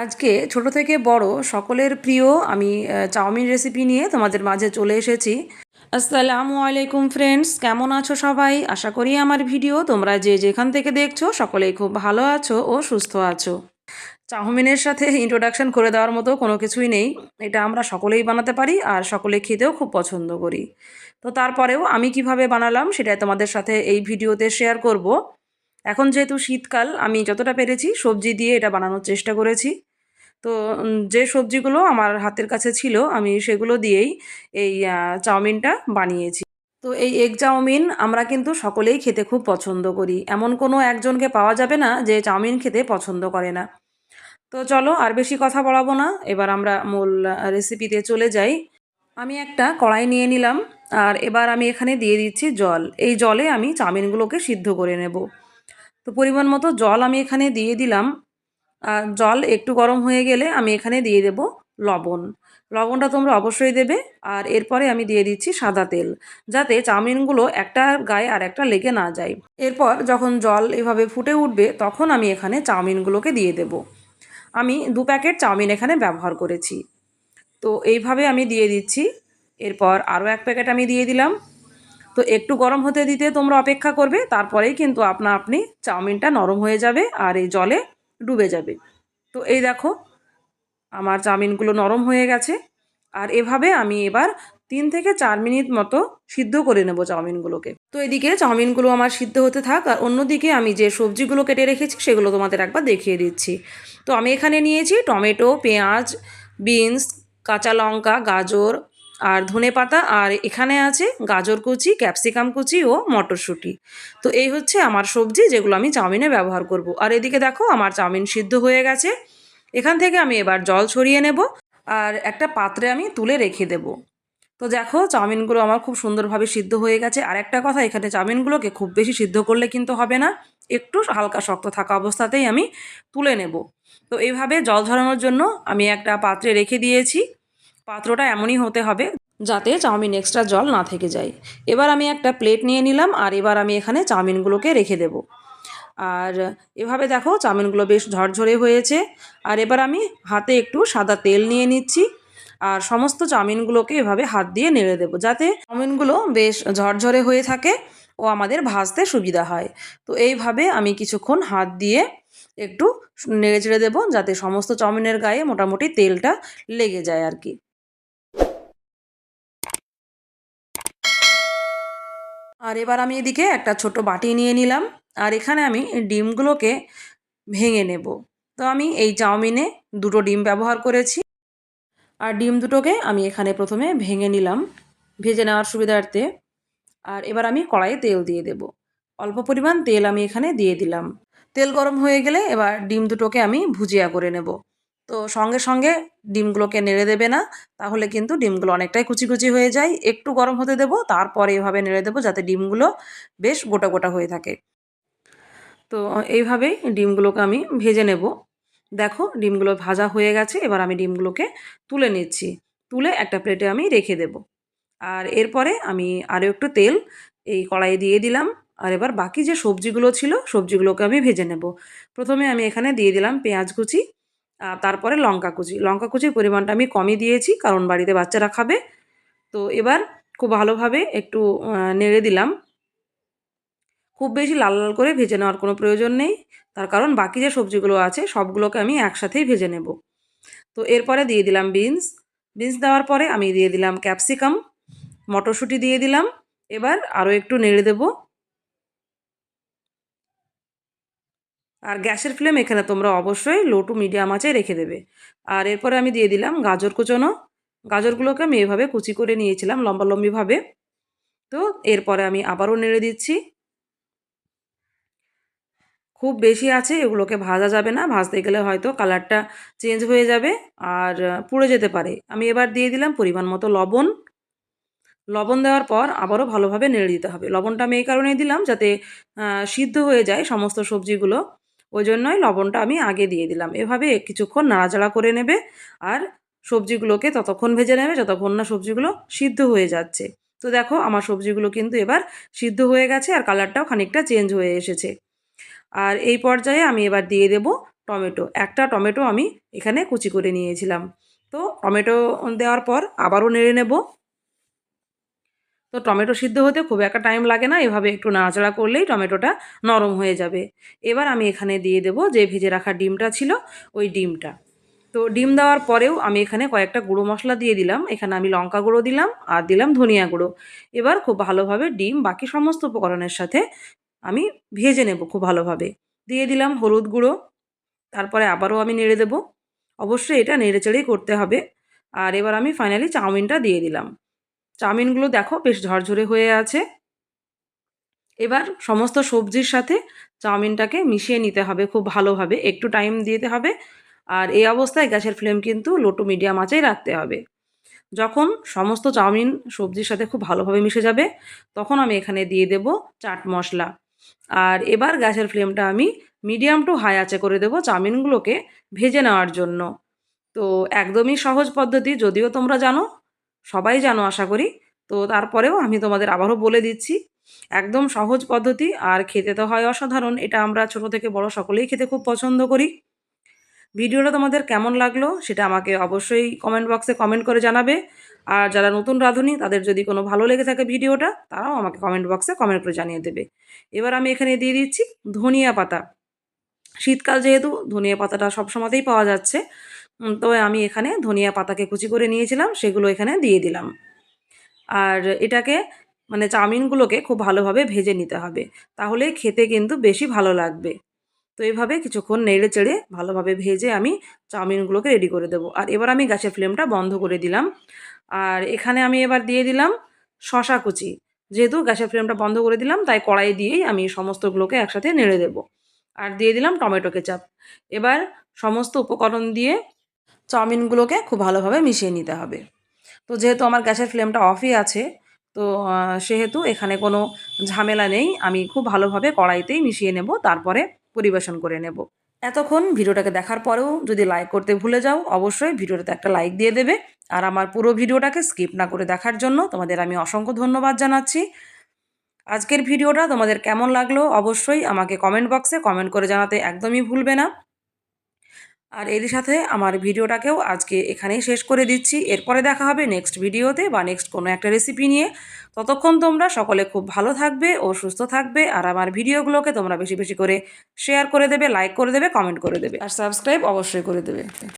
আজকে ছোট থেকে বড় সকলের প্রিয় আমি চাউমিন রেসিপি নিয়ে তোমাদের মাঝে চলে এসেছি। আসসালামু আলাইকুম ফ্রেন্ডস কেমন আছো সবাই? আশা করি আমার ভিডিও তোমরা যে যেখান থেকে দেখছ সকলেই খুব ভালো আছো ও সুস্থ আছো। চাউমিনের সাথে ইন্ট্রোডাকশন করে দেওয়ার মতো কোনো কিছুই নেই। এটা আমরা সকলেই বানাতে পারি আর সকলে খেতেও খুব পছন্দ করি। তো তারপরেও আমি কীভাবে বানালাম সেটা তোমাদের সাথে এই ভিডিওতে শেয়ার করব। এখন যেহেতু শীতকাল, আমি যতটা পেরেছি সবজি দিয়ে এটা বানানোর চেষ্টা করেছি। তো যে সবজিগুলো আমার হাতের কাছে ছিল, আমি সেগুলো দিয়েই এই চাউমিনটা বানিয়েছি। তো এই এগ চাউমিন আমরা কিন্তু সকলেই খেতে খুব পছন্দ করি। এমন কোনো একজনকে পাওয়া যাবে না যে চাউমিন খেতে পছন্দ করে না। তো চলো আর বেশি কথা বলাবো না, এবার আমরা মূল রেসিপিতে চলে যাই। আমি একটা কড়াই নিয়ে নিলাম, আর এবার আমি এখানে দিয়ে দিচ্ছি জল। এই জলে আমি চাউমিনগুলোকে সিদ্ধ করে নেব। তো পরিমাণ মতো জল আমি এখানে দিয়ে দিলাম। জল একটু গরম হয়ে গেলে আমি এখানে দিয়ে দেব লবণ। লবণটা তোমরা অবশ্যই দেবে। আর এরপরে আমি দিয়ে দিচ্ছি সাদা তেল, যাতে চাউমিনগুলো একটা গায়ে আর একটা লেগে না যায়। এরপর যখন জল এভাবে ফুটে উঠবে, তখন আমি এখানে চাউমিনগুলোকে দিয়ে দেব। আমি দু প্যাকেট চাউমিন এখানে ব্যবহার করেছি। তো এইভাবে আমি দিয়ে দিচ্ছি। এরপর আরও এক প্যাকেট আমি দিয়ে দিলাম। তো একটু গরম হতে দিতে তোমরা অপেক্ষা করবে, তারপরেই কিন্তু আপনা আপনি চাউমিনটা নরম হয়ে যাবে আর এই জলে ডুবে যাবে। তো এই দেখো, আমার চাউমিনগুলো নরম হয়ে গেছে। আর এভাবে আমি এবার তিন থেকে চার মিনিট মতো সিদ্ধ করে নেব চাউমিনগুলোকে। তো এদিকে চাউমিনগুলো আমার সিদ্ধ হতে থাক, আর অন্যদিকে আমি যে সবজিগুলো কেটে রেখেছি সেগুলো তোমাদের একবার দেখিয়ে দিচ্ছি। তো আমি এখানে নিয়েছি টমেটো, পেঁয়াজ, বিনস, কাঁচা লঙ্কা, গাজর আর ধনে পাতা, আর এখানে আছে গাজর কুচি, ক্যাপসিকাম কুচি ও মটরশুঁটি। তো এই হচ্ছে আমার সবজি যেগুলো আমি চাউমিনে ব্যবহার করব। আর এদিকে দেখো, আমার চাউমিন সিদ্ধ হয়ে গেছে। এখান থেকে আমি এবার জল ছড়িয়ে নেব আর একটা পাত্রে আমি তুলে রেখে দেব। তো দেখো, চাউমিনগুলো আমার খুব সুন্দরভাবে সিদ্ধ হয়ে গেছে। আর একটা কথা, এখানে চাউমিনগুলোকে খুব বেশি সিদ্ধ করলে কিন্তু হবে না। একটু হালকা শক্ত থাকা অবস্থাতেই আমি তুলে নেব। তো এইভাবে জল ঝরানোর জন্য আমি একটা পাত্রে রেখে দিয়েছি। পাত্রটা এমনই হতে হবে যাতে চাউমিন এক্সট্রা জল না থেকে যায়। এবার আমি একটা প্লেট নিয়ে নিলাম আর এবার আমি এখানে চাউমিনগুলোকে রেখে দেব। আর এভাবে দেখো চাউমিনগুলো বেশ ঝরঝরে হয়েছে। আর এবার আমি হাতে একটু সাদা তেল নিয়ে নিচ্ছি। আর সমস্ত চাউমিনগুলোকে এভাবে হাত দিয়ে নেড়ে দেবো যাতে চাউমিনগুলো বেশ ঝরঝরে হয়ে থাকে ও আমাদের ভাজতে সুবিধা হয়। তো এইভাবে আমি কিছুক্ষণ হাত দিয়ে একটু নেড়ে চেড়ে দেবো যাতে সমস্ত চাউমিনের গায়ে মোটামুটি তেলটা লেগে যায় আর কি। আর এবার আমি এদিকে একটা ছোট বাটি নিয়ে নিলাম আর এখানে আমি ডিমগুলোকে ভেঙে নেব। তো আমি এই চাউমিনে দুটো ডিম ব্যবহার করেছি আর ডিম দুটোকে আমি এখানে প্রথমে ভেঙে নিলাম ভেজে নেওয়ার সুবিধার্থে। আর এবার আমি কড়াইয়ে তেল দিয়ে দেব। অল্প পরিমাণ তেল আমি এখানে দিয়ে দিলাম। তেল গরম হয়ে গেলে এবার ডিম দুটোকে আমি ভুজিয়া করে নেব। তো সঙ্গে সঙ্গে ডিমগুলোকে নেড়ে দেবে না, তাহলে কিন্তু ডিমগুলো অনেকটাই কুচি কুচি হয়ে যায়। একটু গরম হতে দেবো, তারপরে এভাবে নেড়ে দেবো যাতে ডিমগুলো বেশ গোটা গোটা হয়ে থাকে। তো এইভাবেই ডিমগুলোকে আমি ভেজে নেব। দেখো ডিমগুলো ভাজা হয়ে গেছে, এবার আমি ডিমগুলোকে তুলে নিচ্ছি। তুলে একটা প্লেটে আমি রেখে দেব। আর এরপরে আমি আরও একটু তেল এই কড়াইয়ে দিয়ে দিলাম। আর এবার বাকি যে সবজিগুলো ছিল, সবজিগুলোকে আমি ভেজে নেব। প্রথমে আমি এখানে দিয়ে দিলাম পেঁয়াজ কুচি। তারপরে লঙ্কা কুচি। লঙ্কা কুচির পরিমাণটা আমি কমই দিয়েছি, কারণ বাড়িতে বাচ্চারা খাবে। তো এবার খুব ভালোভাবে একটু নেড়ে দিলাম। খুব বেশি লাল লাল করে ভেজে নেওয়ার কোনো প্রয়োজন নেই। তার কারণ বাকি যে সবজিগুলো আছে, সবগুলোকে আমি একসাথেই ভেজে নেব। তো এরপরে দিয়ে দিলাম বিনস। বিনস দেওয়ার পরে আমি দিয়ে দিলাম ক্যাপসিকাম। মটরশুঁটি দিয়ে দিলাম। এবার আরও একটু নেড়ে দেব। আর গ্যাসের ফ্লেম এখানে তোমরা অবশ্যই লো টু মিডিয়াম আঁচে রেখে দেবে। আর এরপরে আমি দিয়ে দিলাম গাজর কুচনো। গাজরগুলোকে আমি এভাবে কুচি করে নিয়েছিলাম লম্বা লম্বিভাবে তো এরপরে আমি আবারও নেড়ে দিচ্ছি। খুব বেশি আছে, এগুলোকে ভাজা যাবে না। ভাজতে গেলে হয়তো কালারটা চেঞ্জ হয়ে যাবে আর পুড়ে যেতে পারে। আমি এবার দিয়ে দিলাম পরিমাণ মতো লবণ। লবণ দেওয়ার পর আবারও ভালোভাবে নেড়ে দিতে হবে। লবণটা আমি এই কারণেই দিলাম যাতে সিদ্ধ হয়ে যায় সমস্ত সবজিগুলো। ওই জন্যই লবণটা আমি আগে দিয়ে দিলাম। এভাবে কিছুক্ষণ নাড়াচাড়া করে নেবে আর সবজিগুলোকে ততক্ষণ ভেজে নেবে যতক্ষণ না সবজিগুলো সিদ্ধ হয়ে যাচ্ছে। তো দেখো আমার সবজিগুলো কিন্তু এবার সিদ্ধ হয়ে গেছে আর কালারটাও খানিকটা চেঞ্জ হয়ে এসেছে। আর এই পর্যায়ে আমি এবার দিয়ে দেব টমেটো। একটা টমেটো আমি এখানে কুচি করে নিয়েছিলাম। তো টমেটো দেওয়ার পর আবারও নেড়ে নেব। তো টমেটো সিদ্ধ হতে খুব একটা টাইম লাগে না, এভাবে একটু নাড়াচাড়া করলেই টমেটোটা নরম হয়ে যাবে। এবার আমি এখানে দিয়ে দেব যে ভেজে রাখা ডিমটা ছিল, ওই ডিমটা। তো ডিম দেওয়ার পরেও আমি এখানে কয়েকটা গুঁড়ো মশলা দিয়ে দিলাম। এখানে আমি লঙ্কা গুঁড়ো দিলাম আর দিলাম ধনিয়া গুঁড়ো। এবার খুব ভালোভাবে ডিম বাকি সমস্ত উপকরণের সাথে আমি ভেজে নেব খুব ভালোভাবে। দিয়ে দিলাম হলুদ গুঁড়ো, তারপরে আবারও আমি নেড়ে দেবো। অবশ্যই এটা নেড়ে চেড়েই করতে হবে। আর এবার আমি ফাইনালি চাউমিনটা দিয়ে দিলাম। চাউমিনগুলো দেখো বেশ ঝরঝরে হয়ে আছে। এবার সমস্ত সবজির সাথে চাউমিনটাকে মিশিয়ে নিতে হবে খুব ভালোভাবে, একটু টাইম দিতে হবে। আর এই অবস্থায় গ্যাসের ফ্লেম কিন্তু লো টু মিডিয়াম আঁচেই রাখতে হবে। যখন সমস্ত চাউমিন সবজির সাথে খুব ভালোভাবে মিশে যাবে, তখন আমি এখানে দিয়ে দেব চাট মশলা। আর এবার গ্যাসের ফ্লেমটা আমি মিডিয়াম টু হাই আঁচে করে দেবো চাউমিনগুলোকে ভেজে নেওয়ার জন্য। তো একদমই সহজ পদ্ধতি, যদিও তোমরা জানো সবাই জানো, আশা করি। তো তারপরেও আমি তোমাদের আবারও বলে দিচ্ছি, একদম সহজ পদ্ধতি আর খেতে তো হয় অসাধারণ, এটা আমরা ছোট থেকে বড় সকলেই খেতে খুব পছন্দ করি। ভিডিওটা তোমাদের কেমন লাগল সেটা আমাকে অবশ্যই কমেন্ট বক্সে কমেন্ট করে জানাবে। আর যারা নতুন রাঁধুনি, তাদের যদি কোনো ভালো লেগে থাকে ভিডিওটা, তারাও আমাকে কমেন্ট বক্সে কমেন্ট করে জানিয়ে দেবে। এবার আমি এখানে দিয়ে দিচ্ছি ধনিয়া পাতা। শীতকাল যেহেতু, ধনিয়া পাতাটা সব সময়তেই পাওয়া যাচ্ছে। তো আমি এখানে ধনিয়া পাতাকে কুচি করে নিয়েছিলাম, সেগুলো এখানে দিয়ে দিলাম। আর এটাকে মানে চাউমিনগুলোকে খুব ভালোভাবে ভেজে নিতে হবে, তাহলে খেতে কিন্তু বেশি ভালো লাগবে। তো এইভাবে কিছুক্ষণ নেড়ে চেড়ে ভালোভাবে ভেজে আমি চাউমিনগুলোকে রেডি করে দেবো। আর এবার আমি গ্যাসের ফ্লেমটা বন্ধ করে দিলাম। আর এখানে আমি এবার দিয়ে দিলাম শশা কুচি। যেহেতু গ্যাসের ফ্লেমটা বন্ধ করে দিলাম, তাই কড়াই দিয়েই আমি সমস্তগুলোকে একসাথে নেড়ে দেবো। আর দিয়ে দিলাম টমেটো কেচাপ। এবার সমস্ত উপকরণ দিয়ে চাউমিনগুলোকে খুব ভালোভাবে মিশিয়ে নিতে হবে। তো যেহেতু আমার গ্যাসের ফ্লেমটা অফই আছে, তো সেহেতু এখানে কোনো ঝামেলা নেই। আমি খুব ভালোভাবে কড়াইতেই মিশিয়ে নেব, তারপরে পরিবেশন করে নেব। এতক্ষণ ভিডিওটাকে দেখার পরেও যদি লাইক করতে ভুলে যাও, অবশ্যই ভিডিওটাতে একটা লাইক দিয়ে দেবে। আর আমার পুরো ভিডিওটাকে স্কিপ না করে দেখার জন্য তোমাদের আমি অসংখ্য ধন্যবাদ জানাচ্ছি। আজকের ভিডিওটা তোমাদের কেমন লাগল? অবশ্যই আমাকে কমেন্ট বক্সে কমেন্ট করে জানাতে একদমই ভুলবে না। আর এরই সাথে আমার ভিডিওটাকেও আজকে এখানেই শেষ করে দিচ্ছি। এরপরে দেখা হবে নেক্সট ভিডিওতে বা নেক্সট কোনো একটা রেসিপি নিয়ে। ততক্ষণ তোমরা সকলে খুব ভালো থাকবে ও সুস্থ থাকবে আর আমার ভিডিওগুলোকে তোমরা বেশি বেশি করে শেয়ার করে দেবে লাইক করে দেবে কমেন্ট করে দেবে। আর সাবস্ক্রাইব অবশ্যই করে দেবে।